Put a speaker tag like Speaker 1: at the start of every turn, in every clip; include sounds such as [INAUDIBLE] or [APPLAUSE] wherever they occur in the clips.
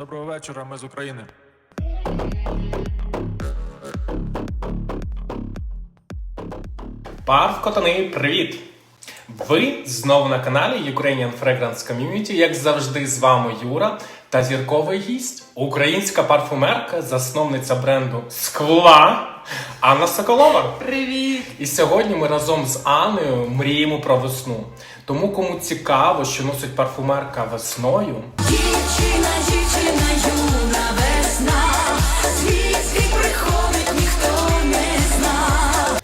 Speaker 1: Доброго вечора, ми з України.
Speaker 2: Парф Котани, привіт! Ви знову на каналі Ukrainian Fragrance Community. Як завжди, з вами Юра та зірковий гість, українська парфумерка, засновниця бренду Скла Анна Соколова.
Speaker 3: Привіт!
Speaker 2: І сьогодні ми разом з Анною мріємо про весну. Тому кому цікаво, що носить парфумерка весною,
Speaker 4: дівчина,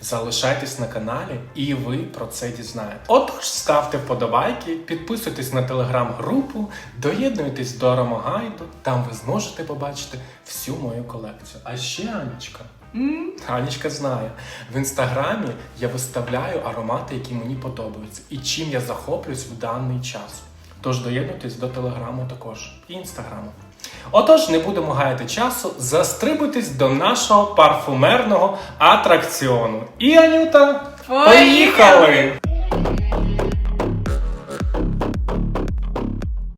Speaker 2: залишайтесь на каналі і ви про це дізнаєте. Отож, ставте вподобайки, підписуйтесь на телеграм-групу, доєднуйтесь до Аромагайду, там ви зможете побачити всю мою колекцію. А ще Анічка. Анічка знає, в інстаграмі я виставляю аромати, які мені подобаються, і чим я захоплююсь в даний час. Тож доєднуйтесь до телеграму також і інстаграму. Отож, не будемо гаяти часу, застрибуйтесь до нашого парфумерного атракціону. І Анюта, поїхали!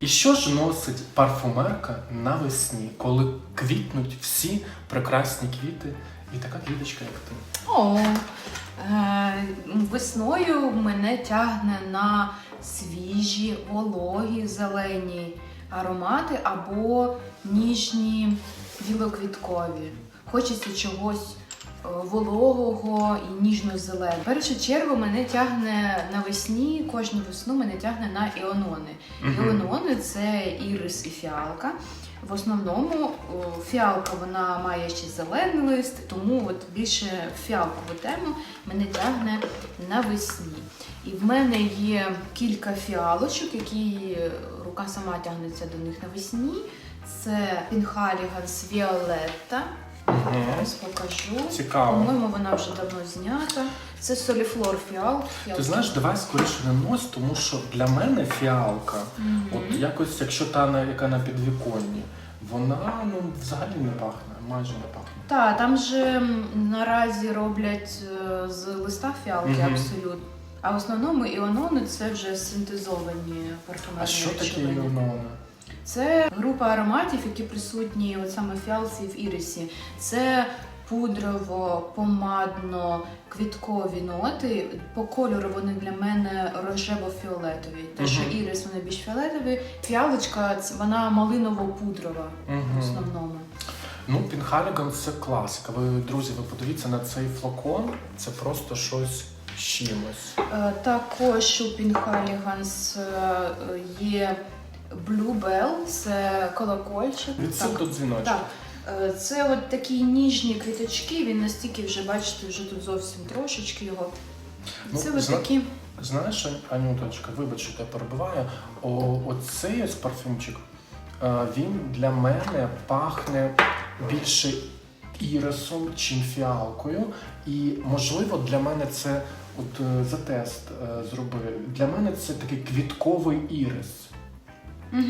Speaker 2: І що ж носить парфумерка навесні, коли квітнуть всі прекрасні квіти і така квіточка, як ти?
Speaker 3: О, е, весною мене тягне на свіжі, вологі, зелені аромати або ніжні білоквіткові. Хочеться чогось е, вологого і ніжно-зеленого. В першу чергу мене тягне навесні, кожну весну мене тягне на іонони. Іонони це ірис і фіалка. В основному фіалка вона має ще зелений лист, тому от більше фіалкову тему мене тягне навесні. І в мене є кілька фіалочок, які рука сама тягнеться до них навесні. Це Пінхаліганс Віолетта. Зараз покажу.
Speaker 2: Цікаво.
Speaker 3: По-моєму, вона вже давно знята. Це Соліфлор фіал.
Speaker 2: Ти знаєш, давай скоріше не нос, тому що для мене фіалка, от якось, якщо та яка на підвіконні, вона ну взагалі не пахне, майже не пахне.
Speaker 3: Так, там же наразі роблять е, з листа фіалки
Speaker 2: Мгм.
Speaker 3: абсолютно. А в основному іонони це вже синтезовані парфумерні
Speaker 2: А що таке
Speaker 3: речовини.
Speaker 2: іонони?
Speaker 3: Це група ароматів, які присутні от саме в фіалці і в ірисі. Це пудрово, помадно, квіткові ноти. По кольору вони для мене рожево-фіолетові. Те, що
Speaker 2: Мгм.
Speaker 3: ірис вони більш фіолетові. Фіалочка це- вона малиново-пудрова в основному.
Speaker 2: Ну, Пінхаліган це класика. Ви, друзі, ви подивіться на цей флакон, це просто щось з чимось.
Speaker 3: Е, Також у Пінхаліганс е, є Bluebell, це колокольчик.
Speaker 2: Від
Speaker 3: Так.
Speaker 2: до дзвіночок.
Speaker 3: Так. Е, Це от такі ніжні квіточки, він настільки вже, бачите, вже тут зовсім трошечки його.
Speaker 2: Ну,
Speaker 3: Це от
Speaker 2: зна-
Speaker 3: такі.
Speaker 2: Знаєш, Анюточка, вибач, що тебе перебиваю. О, оцей ось парфюмчик, е, він для мене пахне більше ірисом, чим фіалкою. І можливо для мене це от е, за тест е, зроби. Для мене це такий квітковий ірис.
Speaker 3: Угу.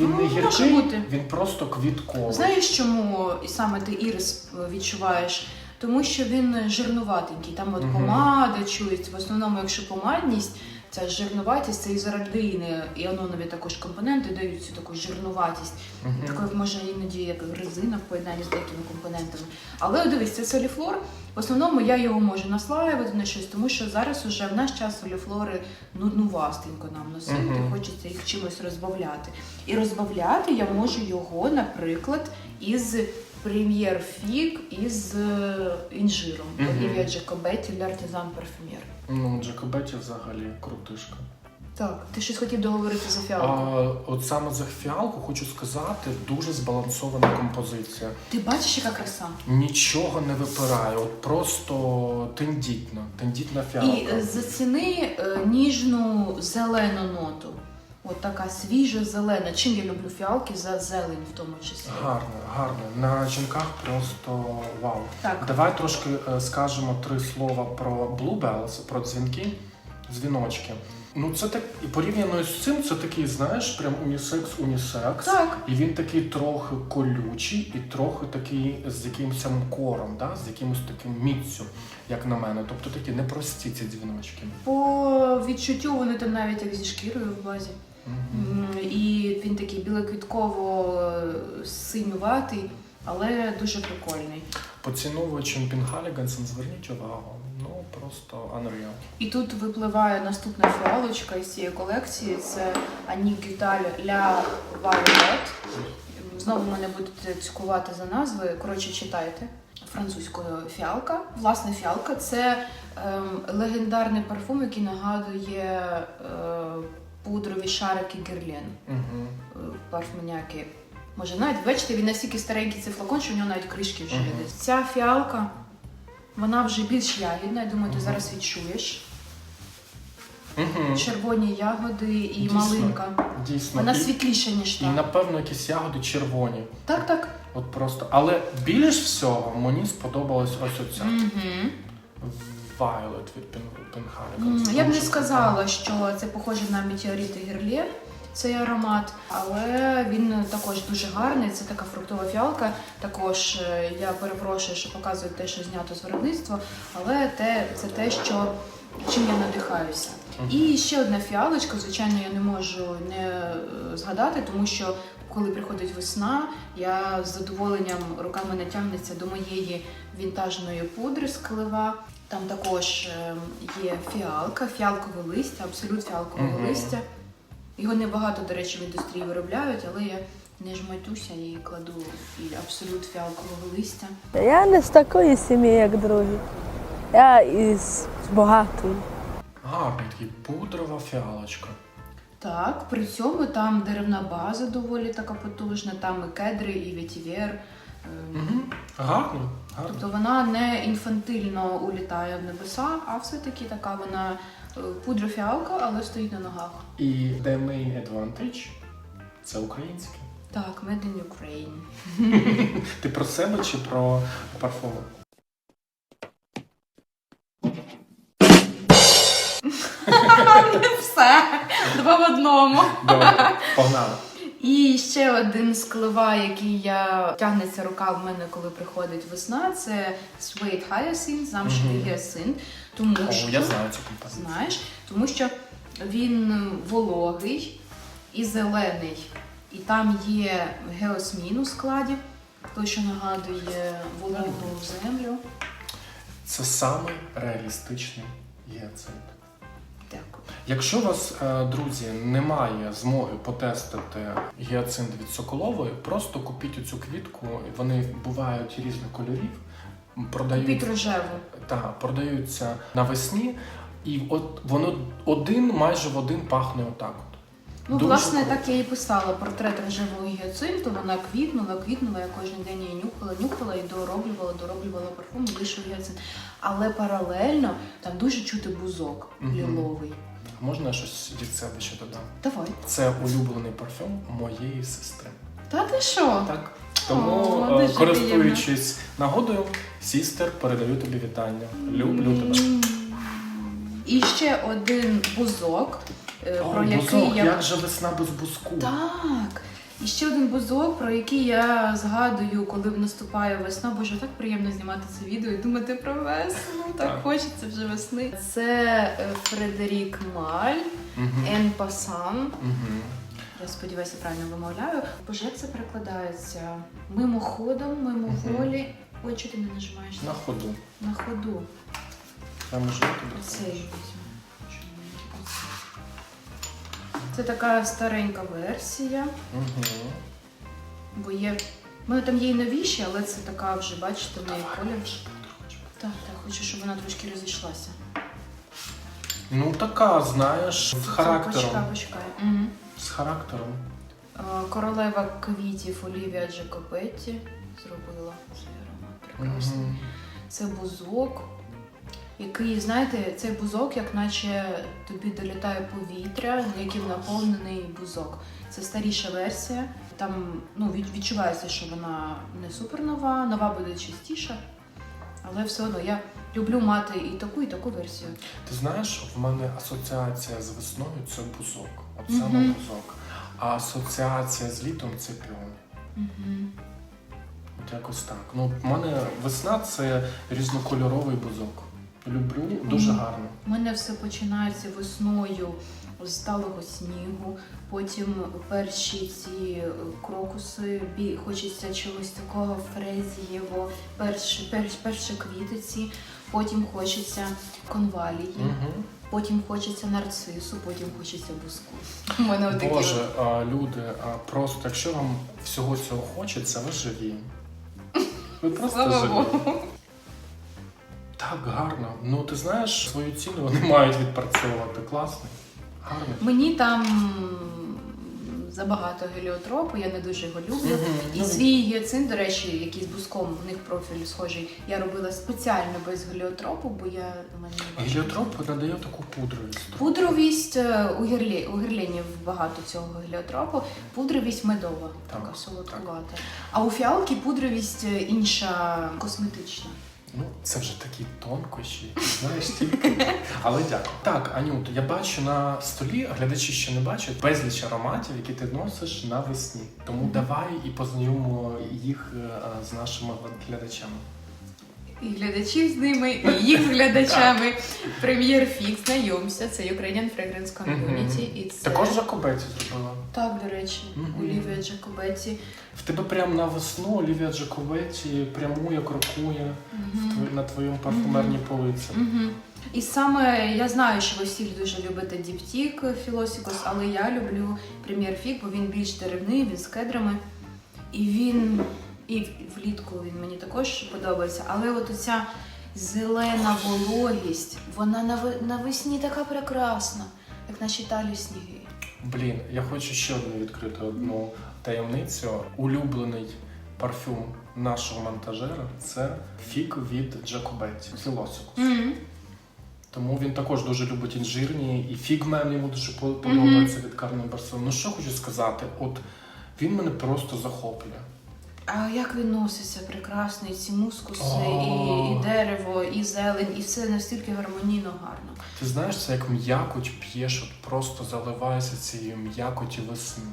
Speaker 2: Він не
Speaker 3: Ну, може
Speaker 2: гіркий,
Speaker 3: бути.
Speaker 2: він просто квітковий.
Speaker 3: Знаєш, чому і саме ти ірис е, відчуваєш? Тому що він жирнуватенький. Там от
Speaker 2: Мгм.
Speaker 3: помада чується. В основному, якщо помадність, ця жирнуватість, це ізорадини, іононові також компоненти дають цю таку жирнуватість.
Speaker 2: Мгм.
Speaker 3: Такою може іноді як резина в поєднанні з деякими компонентами. Але дивись, це соліфлор. В основному я його можу наслаювати на щось, тому що зараз уже в наш час соліфлори нуднувастенько нам носити,
Speaker 2: Мгм.
Speaker 3: хочеться їх чимось розбавляти. І розбавляти я можу його, наприклад, із прем'єр фік із е, інжиром. Олівія для артизан парфюмер.
Speaker 2: Ну, Джакобеті взагалі крутишка.
Speaker 3: Так, ти щось хотів договорити за фіалку?
Speaker 2: А, от саме за фіалку хочу сказати, дуже збалансована композиція.
Speaker 3: Ти бачиш, яка краса?
Speaker 2: Нічого не випирає, от просто тендітна, тендітна фіалка.
Speaker 3: І заціни е, ніжну зелену ноту. От така свіжа зелена. Чим я люблю фіалки за зелень в тому числі.
Speaker 2: Гарно, гарно. На жінках просто вау.
Speaker 3: Так.
Speaker 2: Давай трошки е, скажемо три слова про Bluebells, про дзвінки, дзвіночки. Ну, це так, і порівняно з цим, це такий, знаєш, прям унісекс-унісекс.
Speaker 3: Так.
Speaker 2: І він такий трохи колючий, і трохи такий з якимось кором, да? з якимось таким міцю, як на мене. Тобто такі непрості ці дзвіночки.
Speaker 3: По відчуттю вони там навіть як зі шкірою в базі. М, І він такий білоквітково синюватий, але дуже прикольний.
Speaker 2: Поціновувачем Пінгалігансен зверніть увагу. Ну просто unreal.
Speaker 3: І тут випливає наступна фіалочка із цієї колекції. Це Ані Гюталь Ля Violet. Знову мене будете цькувати за назви. Коротше, читайте. Французькою фіалка. Власне, фіалка це ем, легендарний парфум, який нагадує е, пудрові шарики Герлен.
Speaker 2: Угу.
Speaker 3: Е, парфумняки. Може, навіть бачите, він настільки старенький цей флакон, що в нього навіть кришки вже є. Ця фіалка, вона вже більш ягідна, я думаю, ти
Speaker 2: Мгм.
Speaker 3: зараз відчуєш.
Speaker 2: Угу.
Speaker 3: Червоні ягоди і
Speaker 2: Дійсно.
Speaker 3: малинка.
Speaker 2: Дійсно.
Speaker 3: Вона
Speaker 2: і,
Speaker 3: світліша, ніж
Speaker 2: і
Speaker 3: та.
Speaker 2: напевно якісь ягоди червоні.
Speaker 3: Так, так.
Speaker 2: От просто. Але більш всього мені сподобалась ось оця
Speaker 3: Угу.
Speaker 2: Violet від Пінгалігансен.
Speaker 3: Я б не сказала, що це похоже на метеорити Герлен, цей аромат, але він також дуже гарний. Це така фруктова фіалка. Також е, я перепрошую, що показую те, що знято з виробництва, але те, це те, що чим я надихаюся. І ще одна фіалочка, звичайно, я не можу не е, згадати, тому що коли приходить весна, я з задоволенням руками не тягнеться до моєї вінтажної пудри з клива. Там також е, є фіалка, фіалкове листя, абсолют фіалкового
Speaker 2: Мгм.
Speaker 3: листя. Його небагато, до речі, в індустрії виробляють, але я не жмотюся і кладу і абсолют фіалкового листя.
Speaker 1: Я не з такої сім'ї, як другі. Я із багатої.
Speaker 2: Гарний такий пудрова фіалочка.
Speaker 3: Так, при цьому там деревна база доволі така потужна, там і кедри, і ветівер.
Speaker 2: Угу. Гарно, гарно.
Speaker 3: Тобто вона не інфантильно улітає в небеса, а все-таки така вона е, пудрофіалка, але стоїть на ногах.
Speaker 2: І The Main Advantage це українське.
Speaker 3: Так, Made in Ukraine. [LAUGHS]
Speaker 2: Ти про себе чи про парфуми? [LAUGHS]
Speaker 3: Все, два в одному.
Speaker 2: Добре, погнали.
Speaker 3: І ще один з який я тягнеться рука в мене, коли приходить весна, це Suede Hyacinth, замшевий
Speaker 2: Мгм.
Speaker 3: гіацинт. Тому
Speaker 2: О,
Speaker 3: що
Speaker 2: я знаю цю композицію.
Speaker 3: знаєш, тому що він вологий і зелений, і там є геосмін у складі, той, що нагадує вологу землю.
Speaker 2: Це самий реалістичний гіацинт.
Speaker 3: Дякую.
Speaker 2: Якщо у вас, е, друзі, немає змоги потестити гіацинт від Соколової, просто купіть оцю квітку. Вони бувають різних кольорів, продають
Speaker 3: Купіть рожеву.
Speaker 2: та продаються навесні, і от воно один майже в один пахне отак.
Speaker 3: Ну,
Speaker 2: Дуже
Speaker 3: власне,
Speaker 2: круто.
Speaker 3: так я і писала портрет рожевого гіацинту. Вона квітнула, квітнула, я кожен день її нюхала, нюхала і дороблювала, дороблювала парфум, вийшов гіацинт. Але паралельно там дуже чути бузок
Speaker 2: Мгм.
Speaker 3: ліловий.
Speaker 2: Можна я щось від себе ще додам?
Speaker 3: Давай.
Speaker 2: Це улюблений парфюм моєї сестри.
Speaker 3: Та ти що?
Speaker 2: Так. Тому,
Speaker 3: О,
Speaker 2: е, користуючись нагодою, сістер, передаю тобі вітання. Люблю тебе.
Speaker 3: І ще один бузок, про який
Speaker 2: бузок,
Speaker 3: я
Speaker 2: як же весна без бузку?
Speaker 3: Так. І ще один бузок, про який я згадую, коли наступає весна. Боже, так приємно знімати це відео і думати про весну. Так,
Speaker 2: Так.
Speaker 3: хочеться вже весни. Це е, Фредерік Маль. Ен Пасан.
Speaker 2: Мгм.
Speaker 3: Я сподіваюся, правильно вимовляю. Боже, як це перекладається? Мимоходом, мимоволі. Ой, чого ти не нажимаєш?
Speaker 2: На ходу.
Speaker 3: На ходу.
Speaker 2: Я можу тобі.
Speaker 3: Оцей Це така старенька версія.
Speaker 2: Угу.
Speaker 3: Бо є. Мене там є і новіші, але це така вже, бачите, в неї колір. Так, так, хочу, щоб вона трошки розійшлася.
Speaker 2: Ну така, знаєш, з характером.
Speaker 3: Почекай, почекай. Угу.
Speaker 2: З характером.
Speaker 3: Королева квітів Олівія Джакопетті зробила цей аромат прекрасний.
Speaker 2: Мгм.
Speaker 3: Це бузок, який, знаєте, цей бузок, як наче тобі долітає повітря, яким наповнений бузок. Це старіша версія. Там ну, відчувається, що вона не супернова, нова буде чистіша. Але все одно я люблю мати і таку, і таку версію.
Speaker 2: Ти знаєш, в мене асоціація з весною це бузок. От саме
Speaker 3: Мгм.
Speaker 2: бузок. А асоціація з літом це піоні.
Speaker 3: Угу.
Speaker 2: От якось так. Ну, в мене весна це різнокольоровий бузок. Люблю, дуже гарно.
Speaker 3: У мене все починається весною з талого снігу, потім перші ці крокуси, бі- хочеться чогось такого фрезієво, перші, перші, перші квітиці, потім хочеться конвалії,
Speaker 2: Угу.
Speaker 3: потім хочеться нарцису, потім хочеться буску. У мене отакі
Speaker 2: Боже, а, люди, а, просто якщо вам всього цього хочеться, ви живі. Ви просто
Speaker 3: Слава
Speaker 2: живі.
Speaker 3: Богу.
Speaker 2: Так, гарно. Ну ти знаєш, свою ціну вони мають відпрацьовувати. Класно. Гарно.
Speaker 3: Мені там забагато геліотропу, я не дуже його люблю. І
Speaker 2: Ну,
Speaker 3: свій гіацин, до речі, який з буском, в них профіль схожий, я робила спеціально без геліотропу, бо я не.
Speaker 2: Геліотроп надає таку пудровість.
Speaker 3: Пудровість е, у гірлі у гірленів багато цього геліотропу. Пудровість медова,
Speaker 2: Так,
Speaker 3: така солодкувата. А у фіалки пудровість е, інша косметична.
Speaker 2: Ну, це вже такі тонкощі, знаєш тільки. Але дякую. Так, Анют, я бачу на столі, глядачі ще не бачать, безліч ароматів, які ти носиш навесні. Тому давай і познайомимо їх е, з нашими глядачами.
Speaker 3: І глядачів з ними, і їх з глядачами. Прем'єр Фікс, знайомся, це Ukrainian Fragrance Community. І це...
Speaker 2: Також Жакобеті зробила.
Speaker 3: Так, до речі, Олівія Джакобеті.
Speaker 2: В тебе прямо на весну Олівія Джакобеті прямує, крокує на твоєму парфумерній полиці.
Speaker 3: І саме я знаю, що ви всі дуже любите діптік Філосікос, але я люблю прем'єр Фік, бо він більш деревний, він з кедрами. І він і влітку він мені також подобається. Але от оця зелена вологість, вона навесні така прекрасна, як наші талі сніги.
Speaker 2: Блін, я хочу ще одну відкрити одну таємницю. Улюблений парфюм нашого монтажера це фік від Джакобеті Філосикус.
Speaker 3: Мгм.
Speaker 2: Тому він також дуже любить інжирні, і фігмен йому дуже по- подобається від Кармен Барселон. Ну що хочу сказати, от він мене просто захоплює.
Speaker 3: А як він носиться прекрасно, і ці мускуси, і, і дерево, і зелень, і все настільки гармонійно гарно.
Speaker 2: Ти знаєш, це як м'якоть п'єш, от просто заливаєшся цією м'якоті весни.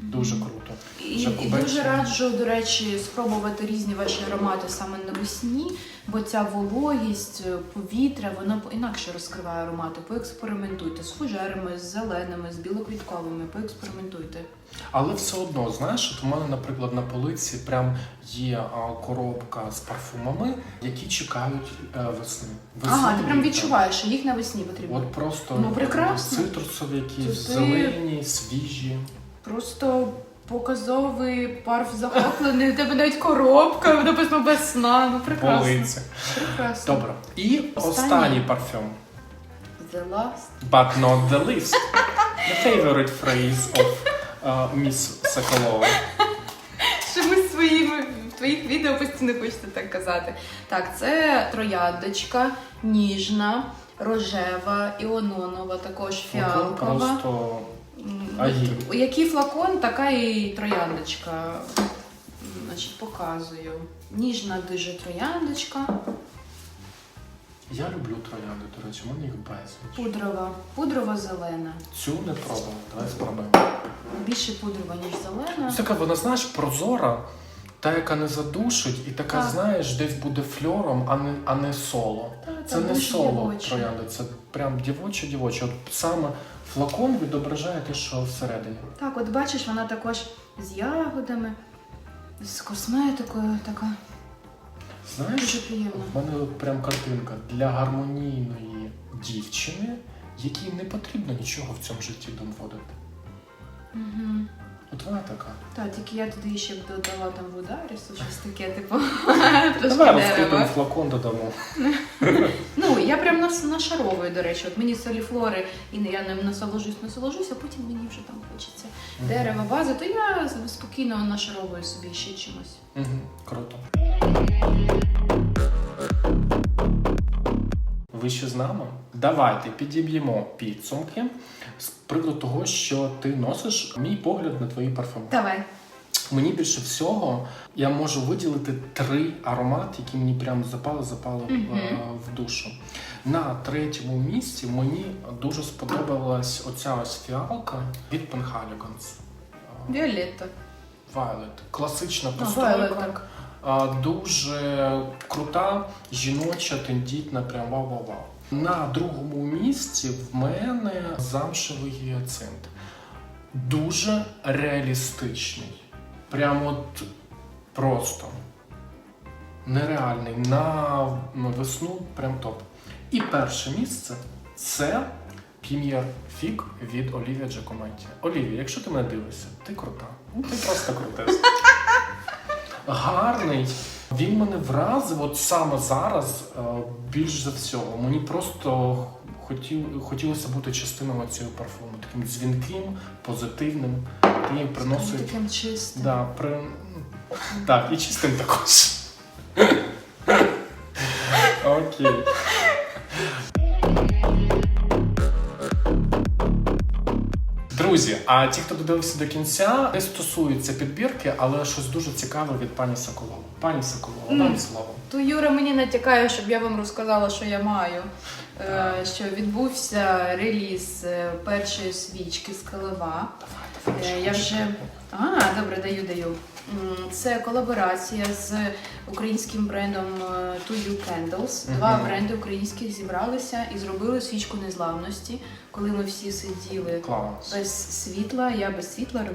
Speaker 2: Дуже круто.
Speaker 3: І, і дуже раджу, до речі, спробувати різні ваші аромати саме навесні, бо ця вологість, е, повітря, воно інакше розкриває аромати. Поекспериментуйте з фужерами, з зеленими, з білоквітковими, поекспериментуйте.
Speaker 2: Але все одно, знаєш, от у мене, наприклад, на полиці прям є а, коробка з парфумами, які чекають е, весни.
Speaker 3: ага, ти прям
Speaker 2: літа.
Speaker 3: відчуваєш, що їх навесні потрібно.
Speaker 2: От просто
Speaker 3: Ну, прекрасно.
Speaker 2: цитрусові якісь,
Speaker 3: Це ти-
Speaker 2: зелені, свіжі.
Speaker 3: Просто показовий парф захоплений, у тебе навіть коробка, написано весна. Ну прекрасно.
Speaker 2: Полиці.
Speaker 3: Прекрасно.
Speaker 2: Добре. І
Speaker 3: Останній.
Speaker 2: останній парфюм.
Speaker 3: The last.
Speaker 2: But not the least. The favorite phrase of uh, Miss Соколова.
Speaker 3: Що ви своїми в твоїх відео постійно хочете так казати. Так, це трояндочка, ніжна, рожева, іононова, також фіалкова.
Speaker 2: Просто Аї.
Speaker 3: Який флакон, така і трояндочка. Значить, показую. Ніжна дуже трояндочка,
Speaker 2: я люблю троянди, до речі, у мене їх безліч.
Speaker 3: пудрова, пудрова зелена.
Speaker 2: Цю не пробував, давай спробуємо.
Speaker 3: Більше пудрова, ніж зелена.
Speaker 2: Це така, вона, знаєш, прозора, та, яка не задушить, і така,
Speaker 3: Так.
Speaker 2: знаєш, десь буде фльором, а не, а не соло.
Speaker 3: Та,
Speaker 2: Це
Speaker 3: та,
Speaker 2: не
Speaker 3: дуже
Speaker 2: соло
Speaker 3: дівоча.
Speaker 2: троянди, це прям дівоче дівоче. От саме флакон відображає те, що всередині.
Speaker 3: Так, от бачиш, вона також з ягодами, з косметикою така.
Speaker 2: Знаєш,
Speaker 3: Дуже приємно.
Speaker 2: в мене от прям картинка для гармонійної дівчини, якій не потрібно нічого в цьому житті доводити.
Speaker 3: Угу.
Speaker 2: От вона така.
Speaker 3: Так, тільки я туди ще б додала там вударісу, щось таке, типу,
Speaker 2: Давай розкрутимо
Speaker 3: дерева.
Speaker 2: флакон додамо.
Speaker 3: Ну, я прям нас нашаровую, до речі. От мені соліфлори, і я ним насолоджуюсь, насолоджуюсь, а потім мені вже там хочеться дерева, бази, то я спокійно нашаровую собі ще чимось.
Speaker 2: Угу, круто. Ви ще з нами? Давайте підіб'ємо підсумки з приводу того, що ти носиш мій погляд на твої парфуми.
Speaker 3: Давай.
Speaker 2: Мені більше всього я можу виділити три аромати, які мені прям запали, запали в-
Speaker 3: Мгм.
Speaker 2: в душу. На третьому місці мені дуже сподобалась оця ось фіалка від Penhaligons.
Speaker 3: Віолетта.
Speaker 2: Violet. Класична постройка. Дуже крута, жіноча, тендітна, прям вау-вау-вау. На другому місці в мене замшевий гіацинт. Дуже реалістичний. Прямо от просто нереальний. На весну прям топ. І перше місце це Пім'єр Фік від Олівія Джакометті. Олівія, якщо ти мене дивишся, ти крута. Ну, Ти просто крутес. Гарний. Він мене вразив от саме зараз е, більш за всього. Мені просто хотів, хотілося бути частиною цього парфуму, таким дзвінким, позитивним. Ти приносить.
Speaker 3: Таким чистим.
Speaker 2: Да, при... Так, і чистим також. [LAUGHS] Окей. Друзі, а ті, хто додивився до кінця, не стосується підбірки, але щось дуже цікаве від пані Соколова. Пані Соколова, вам
Speaker 3: mm.
Speaker 2: слово.
Speaker 3: То Юра мені натякає, щоб я вам розказала, що я маю. Е, Що відбувся реліз е, першої свічки з Калива. Е, Я вже а, добре, даю, даю. Це колаборація з українським брендом е, To You Candles. Два бренди українських зібралися і зробили свічку незламності, коли ми всі сиділи
Speaker 2: Клас.
Speaker 3: без світла. Я без світла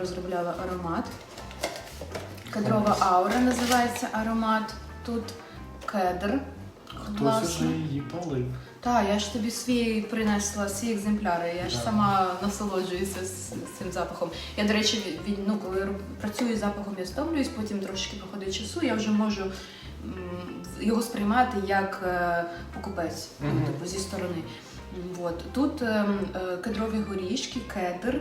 Speaker 3: розробляла аромат. Кедрова аура називається аромат. Тут кедр.
Speaker 2: Хтось уже її палив.
Speaker 3: Так, я ж тобі свій принесла, свій екземпляри. Я ж сама насолоджуюся з, з цим запахом. Я, до речі, від, ну, коли роб- працюю з запахом, я стомлююсь, потім трошки проходить часу, я вже можу м, його сприймати як е, покупець, ну,
Speaker 2: Мгм.
Speaker 3: типу, зі сторони. М, От. Тут ем, е, кедрові горішки, кедр,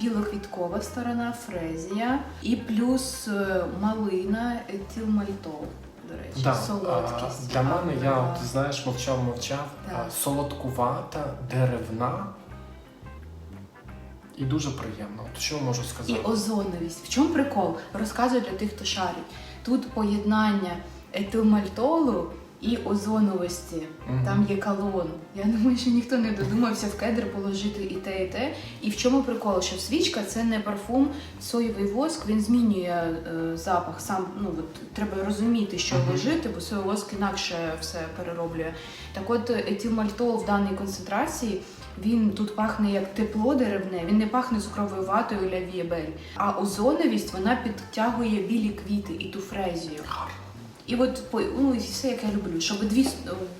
Speaker 3: білоквіткова сторона, фрезія і плюс е, малина, етилмальтол. До речі,
Speaker 2: Да,
Speaker 3: солодкість.
Speaker 2: а, Для мене я,
Speaker 3: Ага.
Speaker 2: от, знаєш, мовчав, мовчав. Да. Солодкувата, деревна і дуже приємно. От що можу
Speaker 3: І
Speaker 2: сказати?
Speaker 3: озоновість. В чому прикол? Розказую для тих, хто шарить. Тут поєднання етилмальтолу і озоновості.
Speaker 2: Мгм.
Speaker 3: Там є калон. Я думаю, що ніхто не додумався в кедр положити і те, і те. І в чому прикол? Що свічка це не парфум, соєвий воск, він змінює е, запах. Сам ну от треба розуміти, що ложити, бо соєвий воск інакше все перероблює. Так от етилмальтол в даній концентрації. Він тут пахне як тепло деревне, він не пахне цукровою ватою ля вієбель. А озоновість вона підтягує білі квіти і ту фрезію.
Speaker 2: Гарно.
Speaker 3: І от ну, і все, як я люблю, щоб дві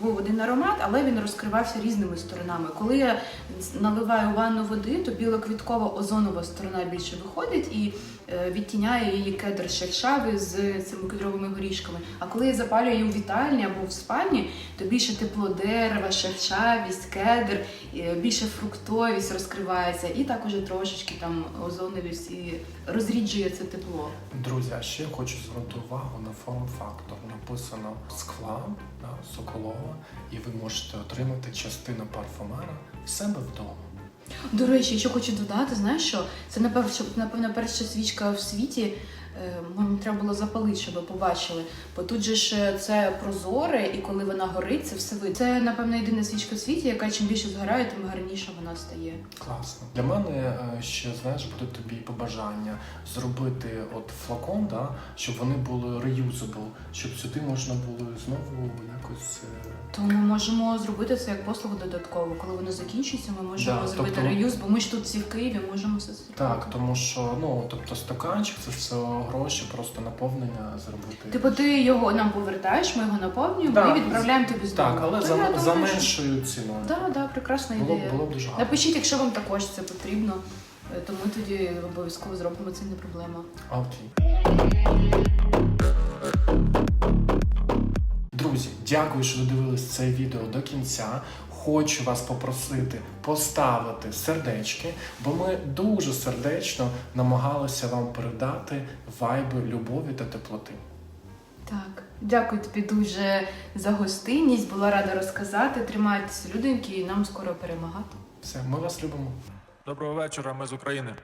Speaker 3: був один аромат, але він розкривався різними сторонами. Коли я наливаю ванну води, то білоквіткова озонова сторона більше виходить і відтіняє її кедр шершавий з цими кедровими горішками. А коли я запалюю її у вітальні або в спальні, то більше тепло дерева, шершавість, кедр, е, більше фруктовість розкривається, і також трошечки там озоновість і розріджує це тепло.
Speaker 2: Друзі, а ще хочу звернути увагу на форм-фактор. Написано скла Соколова, і ви можете отримати частину парфумера в себе вдома.
Speaker 3: До речі, що хочу додати, знаєш що? Це напевно, напевно перша свічка в світі. Е, Мені треба було запалити, щоб ви побачили. Бо тут же ж е, це прозоре, і коли вона горить, це все видно. Це, напевно, єдина свічка в світі, яка чим більше згорає, тим гарніше вона стає.
Speaker 2: Класно. Для мене е, ще знаєш буде тобі побажання зробити от флакон, да, щоб вони були reusable, щоб сюди можна було знову якось.
Speaker 3: То ми можемо зробити це як послугу додатково. Коли воно закінчується, ми можемо
Speaker 2: Да,
Speaker 3: зробити
Speaker 2: тобто-
Speaker 3: реюз, бо ми ж тут всі в Києві можемо все зробити.
Speaker 2: Так, тому що ну тобто стаканчик це все гроші, просто наповнення зробити.
Speaker 3: Типу, ти його нам повертаєш, ми його наповнюємо
Speaker 2: Да.
Speaker 3: і відправляємо тобі знову.
Speaker 2: Так, але
Speaker 3: То
Speaker 2: за,
Speaker 3: думаю,
Speaker 2: за
Speaker 3: що-
Speaker 2: меншою ціною.
Speaker 3: Да, да, прекрасна
Speaker 2: Було,
Speaker 3: ідея.
Speaker 2: було б дуже гарно.
Speaker 3: Напишіть, якщо вам також це потрібно, е, то ми тоді обов'язково зробимо це не проблема.
Speaker 2: Окей. Друзі, дякую, що додивились це відео до кінця. Хочу вас попросити поставити сердечки, бо ми дуже сердечно намагалися вам передати вайби любові та теплоти.
Speaker 3: Так, дякую тобі дуже за гостинність. Була рада розказати. Тримайтеся, людинки, і нам скоро перемагати.
Speaker 2: Все, ми вас любимо.
Speaker 5: Доброго вечора, ми з України.